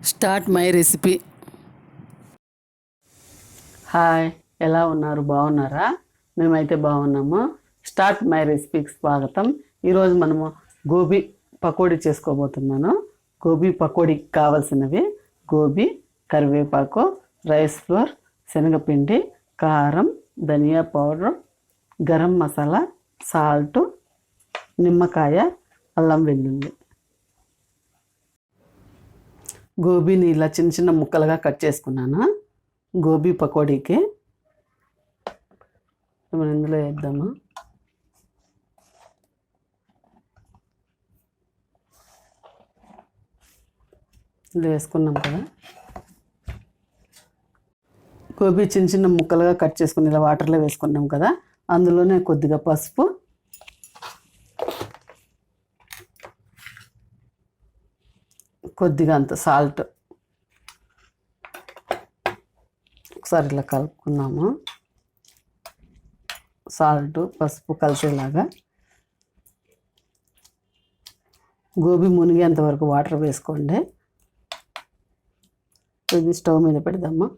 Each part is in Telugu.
Start my recipe. హాయ్ ఎలా ఉన్నారు? బాగున్నారా? మేమైతే బాగున్నాము. స్టార్ట్ మై రెసిపీకి స్వాగతం. ఈరోజు మనము గోబీ పకోడీ చేసుకోబోతున్నాను. గోబీ పకోడీకి కావాల్సినవి గోబీ కరివేపాకు రైస్ ఫ్లోర్ శనగపిండి కారం ధనియా పౌడర్ గరం మసాలా సాల్ట్ నిమ్మకాయ అల్లం వెల్లుల్లి. గోబీని ఇలా చిన్న చిన్న ముక్కలుగా కట్ చేసుకున్నాను? గోబీ పకోడీకి. మనం ఇందులో వేద్దాము? ఇందులో వేసుకున్నాం కదా. గోబీ చిన్న చిన్న ముక్కలుగా కట్ చేసుకుని ఇలా వాటర్లో వేసుకున్నాం కదా. అందులోనే కొద్దిగా పసుపు కొద్దిగా అంత సాల్ట్. ఒకసారి ఇలా కలుపుకున్నాము సాల్ట్ పసుపు కలిసేలాగా. గోబీ మునిగేంత వరకు వాటర్ వేసుకోండి. ఇది స్టవ్ మీద పెడదామా?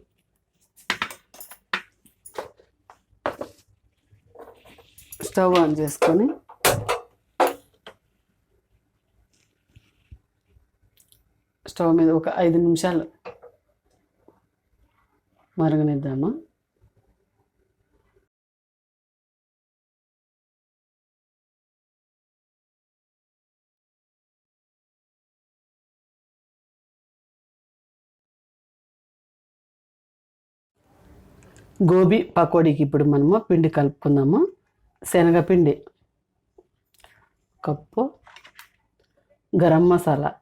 స్టవ్ ఆన్ చేసుకొని స్టవ్ మీద ఒక ఐదు నిమిషాలు మరగనిద్దామా? గోబీ పకోడీకి ఇప్పుడు మనము పిండి కలుపుకుందాము. శనగపిండి cup garam masala.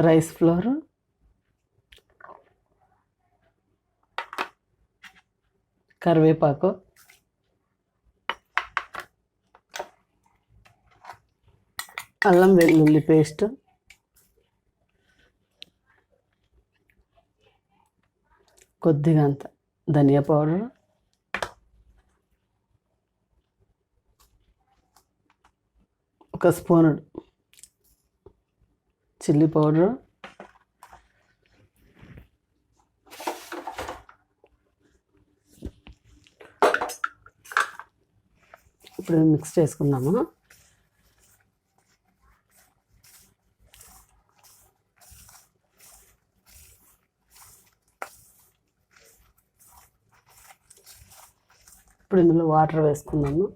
Rice flour. కరివేపాకు. అల్లం వెల్లుల్లి పేస్ట్. కొద్దిగా అంత ధనియా పౌడర్. ఒక స్పూనుడు చిల్లీ పౌడర్. ఇప్పుడు మిక్స్ చేసుకుందాము? ఇప్పుడు ఇందులో వాటర్ వేసుకుందాము?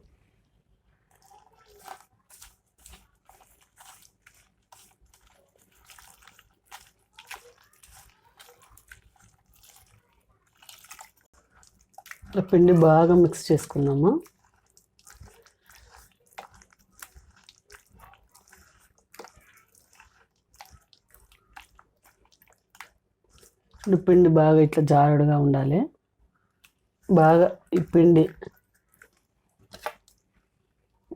ఇట్లా పిండి బాగా మిక్స్ చేసుకుందాము? ఇప్పుడు పిండి బాగా ఇట్లా జారుడుగా ఉండాలి. బాగా ఈ పిండి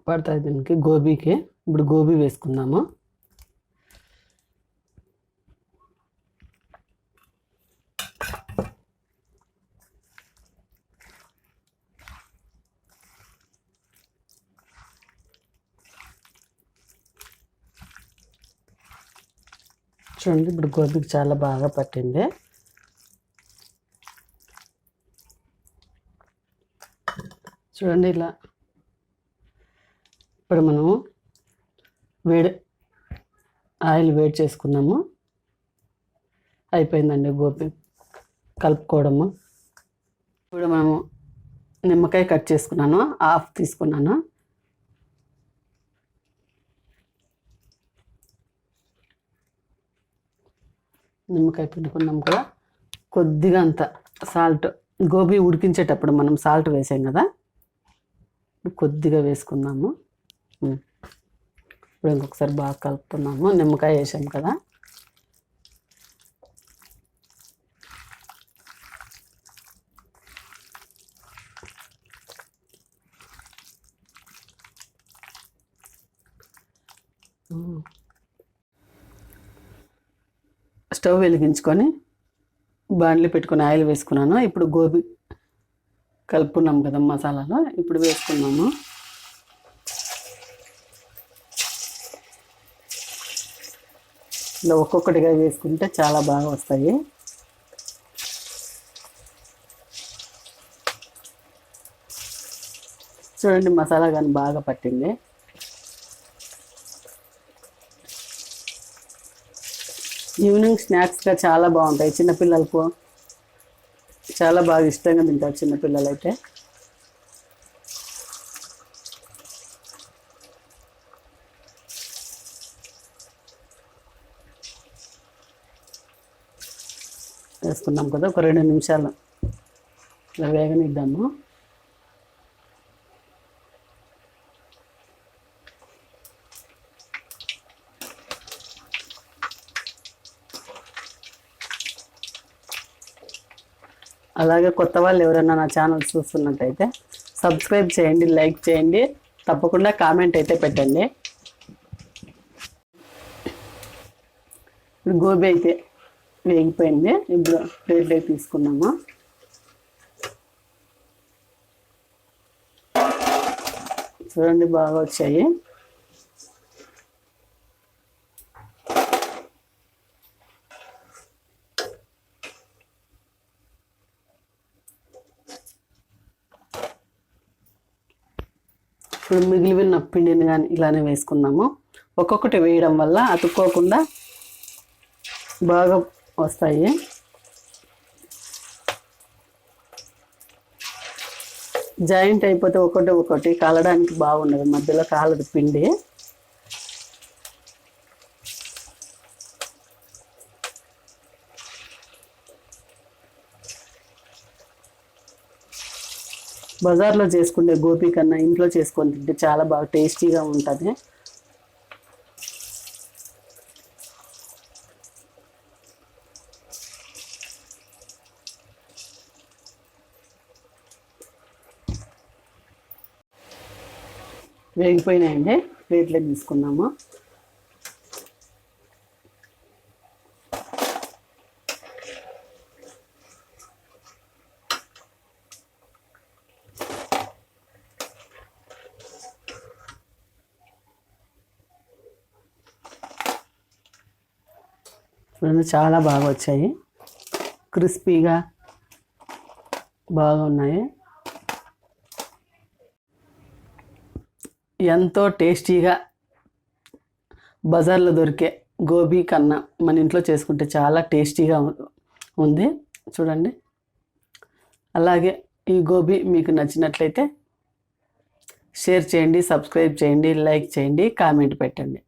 పడుతుంది దీనికి గోబీకి. ఇప్పుడు గోబీ వేసుకుందాము? చూడండి ఇప్పుడు గోబీకి చాలా బాగా పట్టింది. చూడండి ఇలా. ఇప్పుడు మనము వేడి ఆయిల్ వేడి చేసుకున్నాము అయిపోయిందండి గోబీ కలుపుకోవడము. ఇప్పుడు మనము నిమ్మకాయ కట్ చేసుకున్నాను హాఫ్ తీసుకున్నాను. నిమ్మకాయ పిండుకున్నాం కదా. కొద్దిగా అంత సాల్ట్ గోబీ ఉడికించేటప్పుడు మనం సాల్ట్ వేసాం కదా. కొద్దిగా వేసుకున్నాము ఇప్పుడు ఇంకొకసారి బాగా కలుపుతున్నాము. నిమ్మకాయ వేసాం కదా. ఉమ్. స్టవ్ వెలిగించుకొని బాండ్లు పెట్టుకొని ఆయిల్ వేసుకున్నాను. ఇప్పుడు గోబీ కలుపుకున్నాం కదా మసాలాలో. ఇప్పుడు వేసుకున్నాము. ఇలా ఒక్కొక్కటిగా వేసుకుంటే చాలా బాగా వస్తాయి. చూడండి మసాలా కానీ బాగా పట్టింది. ఈవినింగ్ స్నాక్స్గా చాలా బాగుంటాయి చిన్నపిల్లలకు. చాలా బాగా ఇష్టంగా తింటారు చిన్నపిల్లలు అయితే వేసుకున్నాం కదా ఒక రెండు నిమిషాలు. ఇలా వేగనిద్దాము. అలాగే కొత్త వాళ్ళు ఎవరైనా నా ఛానల్ చూస్తున్నట్టయితే సబ్స్క్రైబ్ చేయండి లైక్ చేయండి తప్పకుండా కామెంట్ అయితే పెట్టండి. ఇప్పుడు గోబీ అయితే వేగిపోయింది ఇప్పుడు ప్లేట్లోకి తీసుకున్నాము. చూడండి బాగా వచ్చాయి. ఇప్పుడు మిగిలిన పిండిని కానీ ఇలానే వేసుకున్నాము ఒక్కొక్కటి వేయడం వల్ల అతుక్కోకుండా బాగా వస్తాయి. జాయింట్ అయిపోతే ఒకటి ఒకటి కాలడానికి బాగుండదు. మధ్యలో కాలదు పిండి. బజార్లో చేసుకునే గోపి కన్నా ఇంట్లో చేసుకొని తింటే చాలా బాగా టేస్టీగా ఉంటుంది. వేగిపోయినాయండి. ప్లేట్లో తీసుకున్నాము. రెండు చాలా బాగా వచ్చాయి. క్రిస్పీగా బాగా ఉన్నాయి. ఎంతో టేస్టీగా బజార్లో దొరికే గోబీ కన్నా మన ఇంట్లో చేసుకుంటే చాలా టేస్టీగా ఉంది. చూడండి. అలాగే ఈ గోబీ మీకు నచ్చినట్లయితే షేర్ చేయండి సబ్స్క్రైబ్ చేయండి లైక్ చేయండి కామెంట్ పెట్టండి.